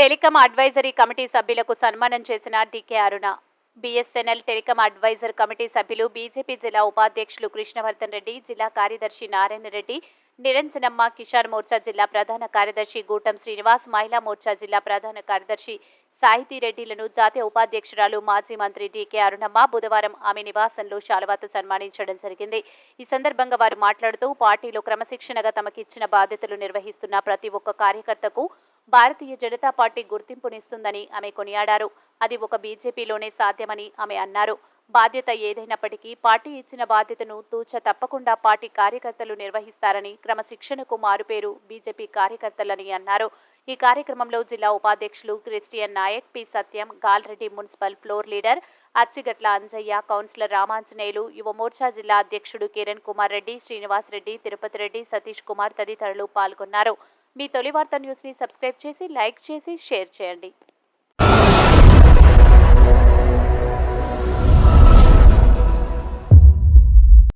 Telecom advisory committee సభ్యులకు సన్మానం చేసిన DK Aruna BSNL telecom adviser committee సభ్యులు బీజేపీ జిల్లా ఉపాధ్యక్షులు కృష్ణవర్ధన్ రెడ్డి జిల్లా కార్యదర్శి నారాయణ రెడ్డి నిరంజనమ్మ కిషాన్ మోర్చా జిల్లా ప్రధాన కార్యదర్శి గూటం శ్రీనివాస్ మహిళా మోర్చా జిల్లా ప్రధాన కార్యదర్శి సాహితీ రెడ్డిలను జాతీయ ఉపాధ్యక్షురాలు మాజీ మంత్రి డీకే అరుణమ్మ బుధవారం ఆమె నివాసంలో శాలువాతో సన్మానించడం జరిగింది. ఈ సందర్భంగా వారు మాట్లాడుతూ పార్టీలో క్రమశిక్షణగా తమకిచ్చిన బాధ్యతలు నిర్వహిస్తున్న ప్రతి ఒక్క కార్యకర్తకు భారతీయ జనతా పార్టీ గుర్తింపునిస్తుందని ఆమె కొనియాడారు. అది ఒక బీజేపీలోనే సాధ్యమని ఆమె అన్నారు. బాధ్యత ఏదైనప్పటికీ పార్టీ ఇచ్చిన బాధ్యతను తూచ తప్పకుండా పార్టీ కార్యకర్తలు నిర్వహిస్తారని క్రమశిక్షణకు మారుపేరు బీజేపీ కార్యకర్తలని అన్నారు. ఈ కార్యక్రమంలో జిల్లా ఉపాధ్యక్షులు Christian Nayak P. Satyam Galreddy municipal floor leader Achchigatla Anjaiah councillor Ramanjaneyulu Yuva Morcha జిల్లా అధ్యక్షుడు కిరణ్ కుమార్ రెడ్డి శ్రీనివాస్ రెడ్డి తిరుపతి రెడ్డి సతీష్ కుమార్ తదితరులు పాల్గొన్నారు. మీ తొలి వార్త న్యూస్ని సబ్స్క్రైబ్ చేసి లైక్ చేసి షేర్ చేయండి.